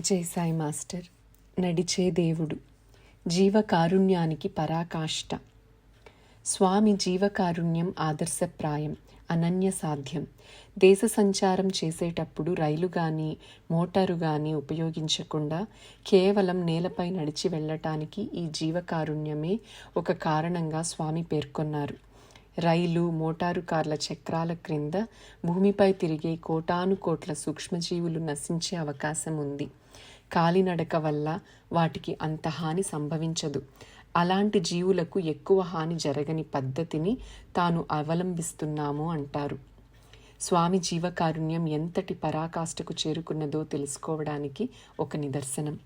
జై సాయి మాస్టర్ నడిచే దేవుడు జీవకారుణ్యానికి పరాకాష్ట. స్వామి జీవకారుణ్యం ఆదర్శప్రాయం అనన్య సాధ్యం దేశ సంచారం చేసేటప్పుడు రైలు కానీ మోటారు కానీ ఉపయోగించకుండా కేవలం నేలపై నడిచి వెళ్ళటానికి ఈ జీవకారుణ్యమే ఒక కారణంగా స్వామి పేర్కొన్నారు. రైలు మోటారు కార్ల చక్రాల క్రింద భూమిపై తిరిగే కోటాను కోట్ల సూక్ష్మజీవులు నశించే అవకాశం ఉంది. కాలినడక వల్ల వాటికి అంత హాని సంభవించదు. అలాంటి జీవులకు ఎక్కువ హాని జరగని పద్ధతిని తాను అవలంబిస్తున్నాము అంటారు. స్వామి జీవకారుణ్యం ఎంతటి పరాకాష్ఠకు చేరుకున్నదో తెలుసుకోవడానికి ఒక నిదర్శనం.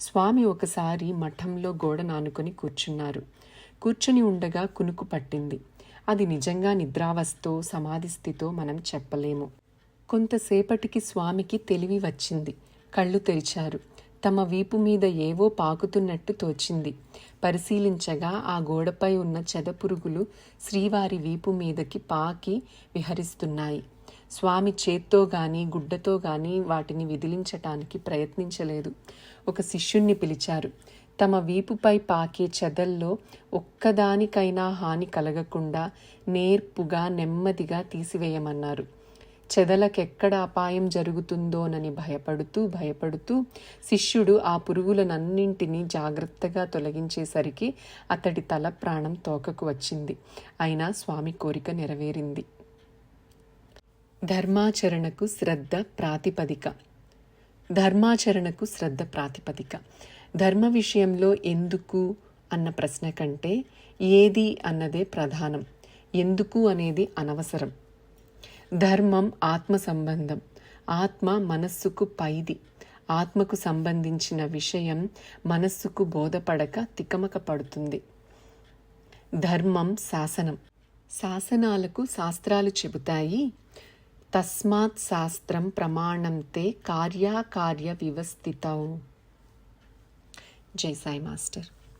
స్వామి ఒకసారి మఠంలో గోడ నానుకొని కూర్చున్నారు. కూర్చుని ఉండగా కునుకు పట్టింది. అది నిజంగా నిద్రావస్థో సమాధి స్థితో మనం చెప్పలేము. కొంతసేపటికి స్వామికి తెలివి వచ్చింది. కళ్ళు తెరిచారు. తమ వీపు మీద ఏవో పాకుతున్నట్టు తోచింది. పరిశీలించగా ఆ గోడపై ఉన్న చెదపురుగులు శ్రీవారి వీపు మీదకి పాకి విహరిస్తున్నాయి. స్వామి చేత్తో గాని గుడ్డతో గాని వాటిని విదిలించటానికి ప్రయత్నించలేదు. ఒక శిష్యుణ్ణి పిలిచారు. తమ వీపుపై పాకే చెదల్లో ఒక్కదానికైనా హాని కలగకుండా నేర్పుగా నెమ్మదిగా తీసివేయమన్నారు. చెదలకెక్కడ అపాయం జరుగుతుందోనని భయపడుతూ భయపడుతూ శిష్యుడు ఆ పురుగులనన్నింటినీ జాగ్రత్తగా తొలగించేసరికి అతడి తల ప్రాణం తోకకు వచ్చింది. అయినా స్వామి కోరిక నెరవేరింది. ధర్మాచరణకు శ్రద్ధ ప్రాతిపదిక. ధర్మాచరణకు శ్రద్ధ ప్రాతిపదిక. ధర్మ విషయంలో ఎందుకు అన్న ప్రశ్న కంటే ఏది అన్నదే ప్రధానం. ఎందుకు అనేది అనవసరం. ధర్మం ఆత్మ సంబంధం. ఆత్మ మనస్సుకు పైది. ఆత్మకు సంబంధించిన విషయం మనస్సుకు బోధపడక తికమక పడుతుంది ధర్మం శాసనం. శాసనాలకు శాస్త్రాలు చెబుతాయి. తస్మాత్ శాస్త్రం ప్రమాణంతే కార్యాకార్య వ్యవస్థితం. జై సాయి మాస్టర్.